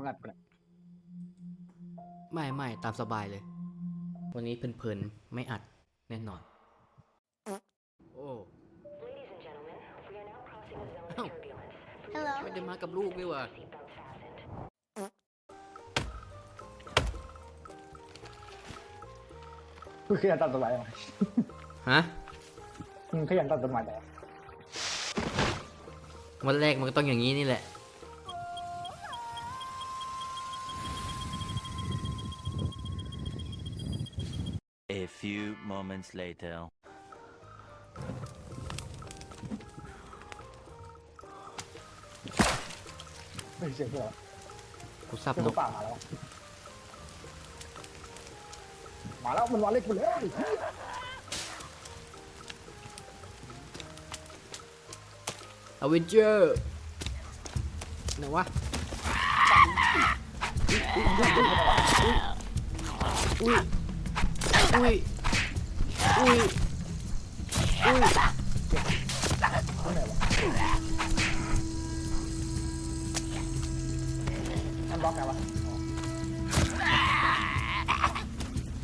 มึงอัดไปะเนี่ยไม่ไม่ตามสบายเลย วันนี้เพลินๆ ไม่อัดแน่นอน โอ้ Ladies and gentlemen, we are now crossing a zone of Oh. turbulence. Hello. ไม่ได้มากับลูกนี่หว่า Seatbelts fastened. มึงขยันตัดต้นไม้ไหมฮะ มึงขยันตัดต้นไม้ไหมวันแรกมันก็ต้องอย่างนี้นี่แหละ few moments later. ไม่เสียเพื่อกูสับเป็นนนกกป่ามาแล้ว มาแล้วมันมาเล็กไปเลยอเวนเจอร์ไหนวะอุ้ยอุ้ย อุ้ยอุ้ยตรงไหนวะมันบล็อกไงวะอ๋อ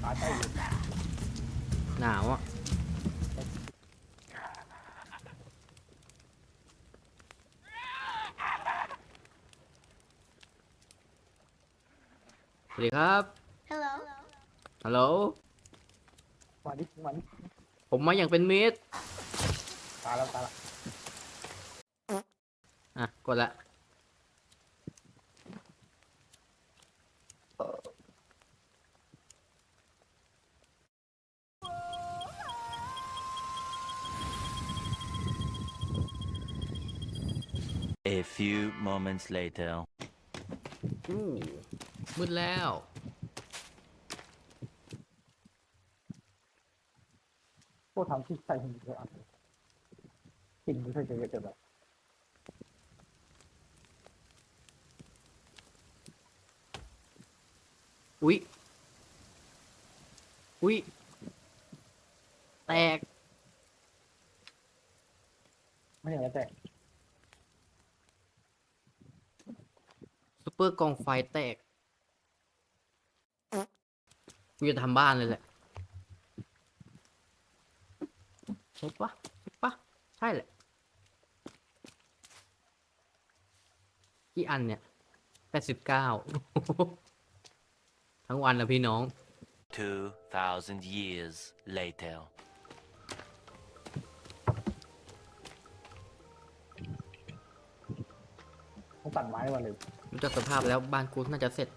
ตายใต้อยู่หนาวอะสวัสดีครับ Hello. ฮัลโหล มาดิมาดิผมมาอย่างเป็นมิตรตายแล้วตายแล้วอะกดละ A few moments later. อู้มืดแล้ว พวกทำที่ใส่หินเยอะอะหินไม่เคยเจอเจอแบบอุ๊ย อุ๊ย แตก ไม่เห็นแล้วแต่ซุปเปอร์กองไฟแตก กูจะทำบ้านเลยแหละ ใช่ปะใช่ปะใช่แหละ กี่อันเนี่ยแปดสิบเก้าทั้งวันนะพี่น้อง 2,000 years later. ต้องตัดไม้มาเลยรู้จักสภาพแล้วบ้านกูน่าจะเสร็จ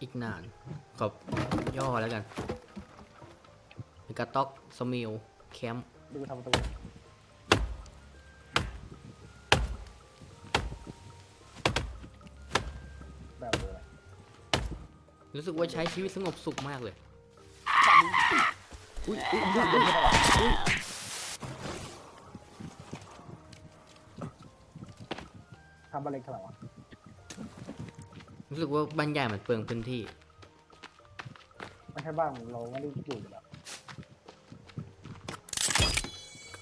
อีกนาน ขอบย่อแล้วกันเป็นกระต๊อกสมิล แคมป์ดูทำประตูแบบเลยรู้สึกว่าใช้ชีวิตสงบสุขมากเลยอุ้ยอุ้ยทำได้ปะทำอะไรขนาดวะรู้สึกว่าบ้านใหญ่มันเปลืองพื้นที่ ไม่ใช่บ้านเราไม่ได้อยู่อยู่แล้ว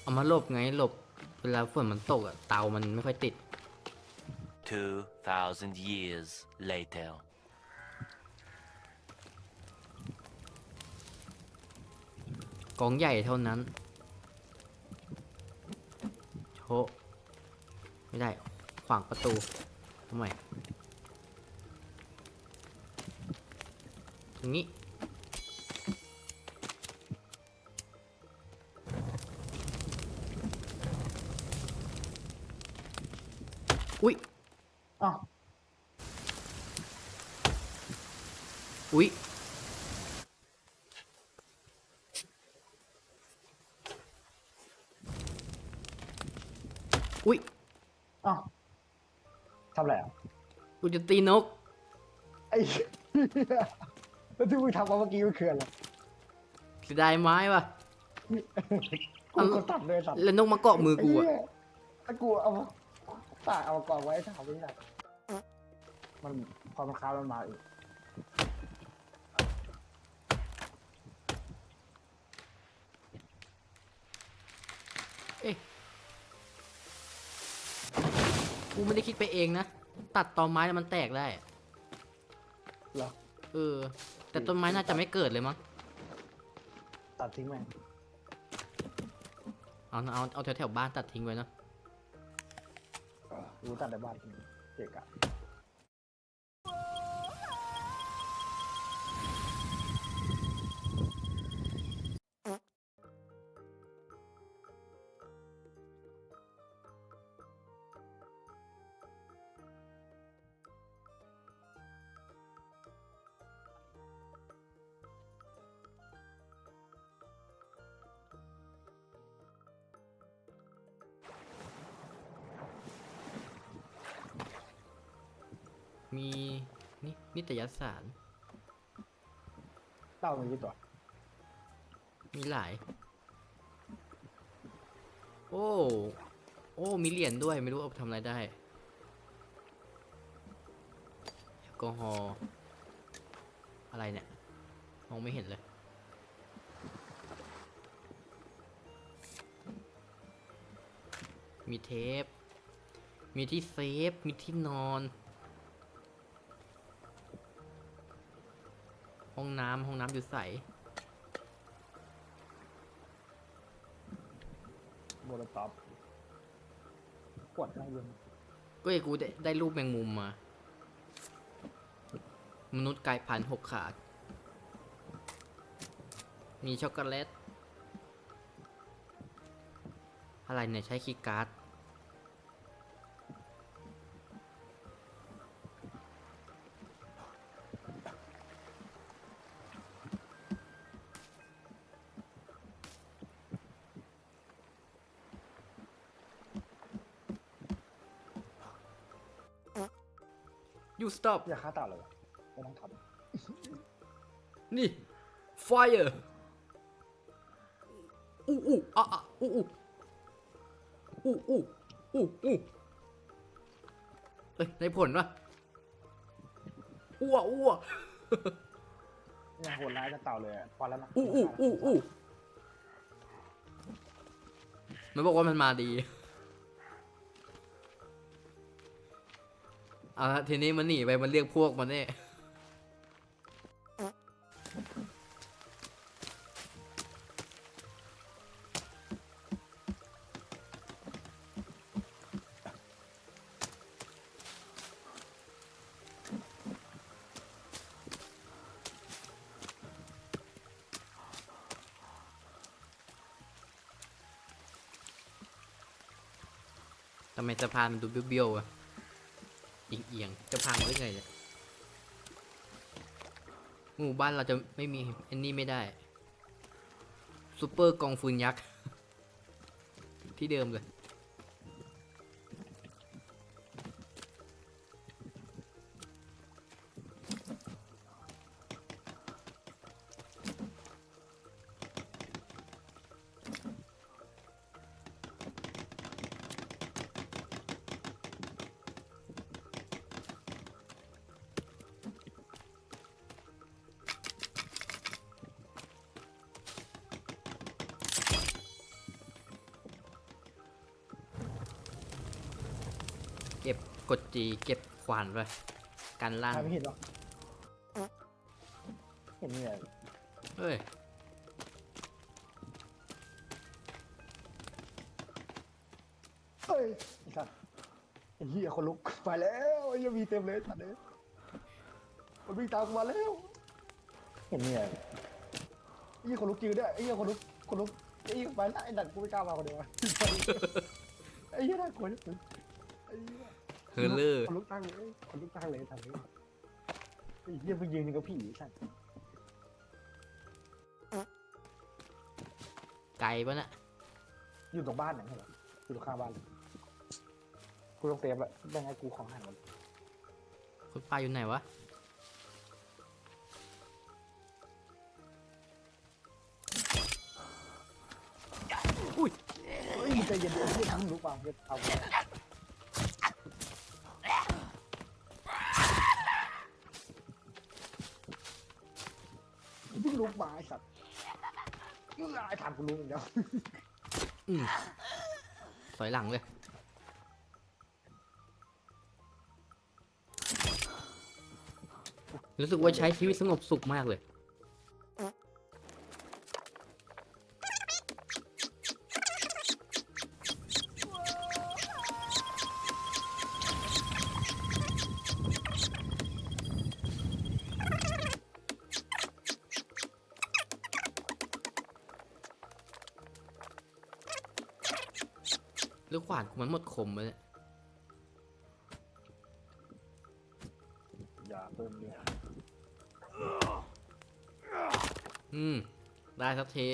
เอามาหลบไงหลบเวลาฝนมันตกอะเตามันไม่ค่อยติด 2,000 years later. กองใหญ่เท่านั้นโชะไม่ได้ ขวางประตูทำไมตรงนี้ อ้าวอุ๊ยอุ๊ยอ้าวทำอะไรอะกูจะตีนก ไอ้เหี้ยแล้วที่มึงทำมาเมื่อกี้มันคืออะไรเสียดายไม้ว่ะ กูก็ตัดเลยสัตว์แล้วนกมาเกาะมือกูอะไเหี้ยถ้ากูเอามา ตากเอามากองไว้ถ้าเขาไม่ได้มันพอมันค้ามันมาอีกกูไม่ได้คิดไปเองนะ ตัดตอไม้แล้วมันแตกได้เหรอเออ แต่ต้นไม้น่าจะไม่เกิดเลยมั้ง ตัดทิ้งแม่งเอาเอาเอาแถวแถวๆบ้านตัดทิ้งไว้เนอะ รู้ตัดในบ้านเจ๊กะ นี่นิตยสาร เต้ามันกี่ตัวมีหลาย โอ้ โอ้ มีเหรียญด้วย ไม่รู้เอาไปทำอะไรได้ แอลกอฮอล์ อะไรเนี่ย มองไม่เห็นเลย มีเทป มีที่เซฟ มีที่นอน ห้องน้ำห้องน้ำอยู่ใสโมโลท็อปปวดข้างบนก็ไอ้กูได้ได้รูปแมงมุมมา มนุษย์กลายพันธุ์หกขามีช็อกโกแลต อะไรเนี่ยใช้คีย์การ์ด you stop อย่าฆ่าเต่าเลยวะไม่ต้องทนี่ fire อู้อู้อะอะอู้อู้อู้อู้อู้อู้เอ้ยได้ผลปะอ้วอ้วำอย่าโหดร้ายกับเต่าเลยอะพอแล้วนะอู้อู้อู้อู้มันบอกว่ามันมาดี เอาละทีนี้มันหนีไปมันเรียกพวกมันแน่ทำไมสะพานมันดูเบี้ยวๆอะ เอียงๆจะพังได้ไงเนี่ยหมู่บ้านเราจะไม่มีอันนี้ไม่ได้ซูเปอร์กองฟืนยักษ์ ที่เดิมเลย ก็บกดจีเก็บขวานไปกันล่างใครไม่เห็นหรอเห็นเนี่ยเฮ้ยเฮ้ยไอ้สัตว์ไอ้เหี้ยคนลุกไปแล้วไอ้เหี้ยังมีเต็มเลยสัตว์เลยมันวิ่งตามกูมาแล้วเห็นเนี่ยไอ้เหี้ยคนลุกจืดด้วยไอ้เหี้ยคนลุกคนลุกไอ้เหี้ยไปแล้วไอ้ดันกูไม่กล้ามาคนเดียวไอ้เหี้ยน่ากลัวที่สุดไอ้เหี้ยเฮ อร์เลอร์คนลุกตั้งเลยคนลุกตั้งเลยทำนี้ไอ้เหี้ยไปยืนกับผีสัตว์ไก่ปะน่ะอยู่ตรงบ้านเนี่ยเหรออยู่ตรงข้างบ้านเลยกูต้องเตรียมละไม่งั้นกูของหายหมดคุณป้าอยู่ไหนวะอุ้ยเฮ้ยใจเย็นๆที่ทำรู้ป่าวเดี๋ยวเอาไป มาไอ้สัตว์ไอ้ถามกูรู้อยู่แล้ดีวถอยหลังเลย รู้สึกว่าใช้ชีวิตสงบสุขมากเลย มันหมดคมไปเลยอย่าเพิ่มเนี่ยอืม ได้สักที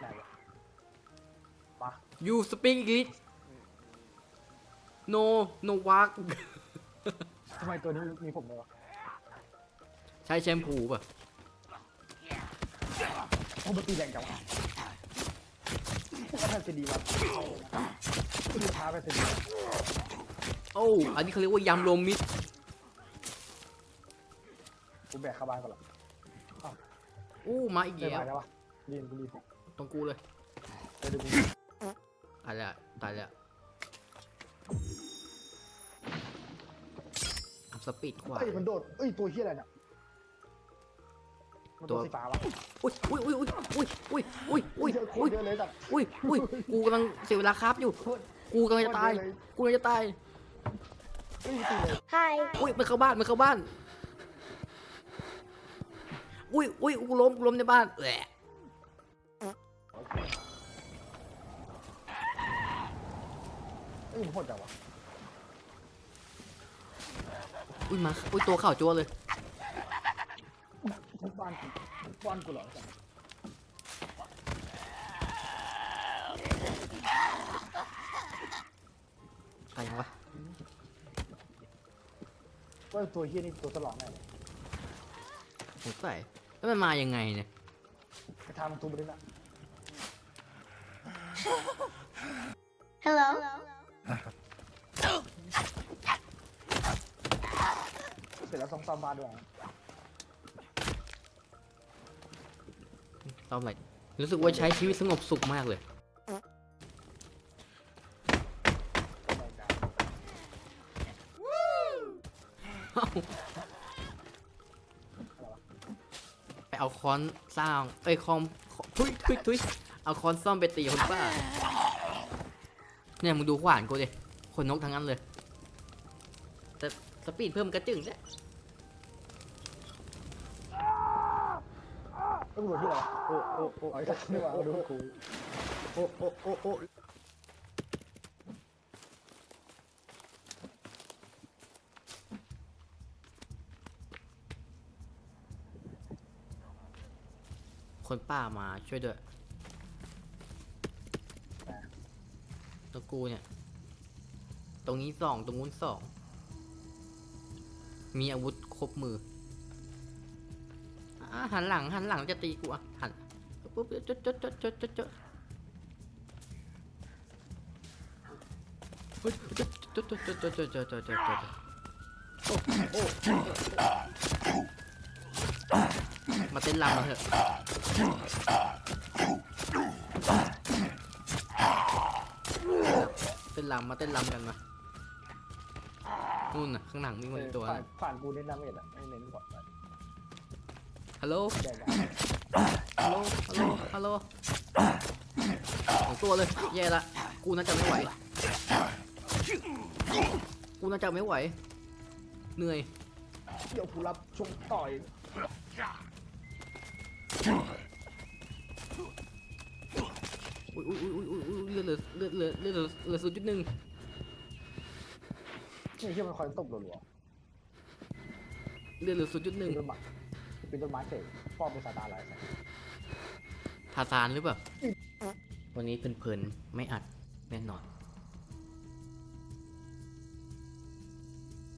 ได้เลยมา you speak English no no work ทำไมตัวนี้มีผมเลยวะ ใช้แชมพูป่ะโอ้มันตีแรงจังวะว่าท่านจะดีวะคุณท้าไปจะดีวะโอ้อันนี้เขาเรียกว่ายำรวมมิตรกูแบกเข้าบ้านก่อนหรออู้มาอีกเดี๋ยวแล้มาวแล้ววะเรียนกูรีบตรงกูเลยเดี๋ยวดูกูตายแล้วตายแล้วอัพสปีดขวาเอ้ยมันโดดเอ้ยตัวเฮียอะไรเนี่ยมัน ตัวตัว สีฟ้าวะอุ้ยอุ้ยอุ้ยอุ้ยอุ้ยอุ้ยอุ้ยเยอะโคอุ้ตยรเยอะเลยสัตว์อุ้ยอุ้ยกูกำลังเสียเวลาครับอยู่ โคตรกูกำลังจะตาย กูกำลังจะตาย เอ้ยตีเลย Hi. อุ้ยมันเข้าบ้านมันเข้าบ้าน อุ้ยอุ้ยกูล้มกูล้มในบ้านแหละเอ้ยมันโหดจังวะอุ้ยมาอุ้ยตัวเข่าจัวเลย บ้านกูบ้านกูเหรอสัตว์ตายยังวะว่าตัวเฮียนี่ตัวตลอดแน่เลยสงสัยแล้วมันมายังไงเนี่ยไปทำตัวบริษัท Hello. เสร็จแล้วซ่อมซ่อมบ้านด้วย นะตอนไหนรู้สึกว่าใช้ชีวิตสงบสุขมากเลย ไปเอาค้อนสร้าง เอ้ยคอมทุยทุยทุยเอาค้อนซ่อมไปตีคนบ้า เนี่ยมึงดูขวานกูดิ คนนกทั้งนั้นเลย แต่สปีดเพิ่มกระจึงเนี่ย ต้องดูที่ไหนโอ้โอ้โอ้เอาอีกแล้วไม่ว่าเอาดูกูโอ้โอ้โอ้โอ้คนป้ามาช่วยด้วยตัวกูเนี่ย ตรงนี้สองตรงนู้นสอง มีอาวุธครบมืออะ หันหลังหันหลังจะตีกูอะหันปุ๊บจดจดจดจดจดจดโอ้โอ้มาเต้นรำเถอะเต้นรำมาเต้นรำกันมานู่นน่ะข้างหลังมีมันตัวผ่านผ่านกูเล่นน้ำเอ็ดอะไม่เล่นก่อน ฮัลโหลแดงฮัลโหล ฮัลโหล ฮัลโหลสองตัวเลย แย่ละ กูน่าจะไม่ไหว กูน่าจะไม่ไหว เหนื่อย เดี๋ยวกูรับชงต่อยอุ้ยอุ้ยอุ้ยอุ้ยอุ้ยเลือดเหลือเลือดเหลือเลือดเหลือเหลือศูนย์จุดหนึ่งนี่ที่มันคอยตบรัวเลือดเหลือศูนย์จุดๆหนึ่งเป็นต้นไม้ เป็นต้นไม้เสกพ่อเป็นซาตานอะไรสักทาซานหรือเปล่า วันนี้เพลินๆ ไม่อัดแน่นอน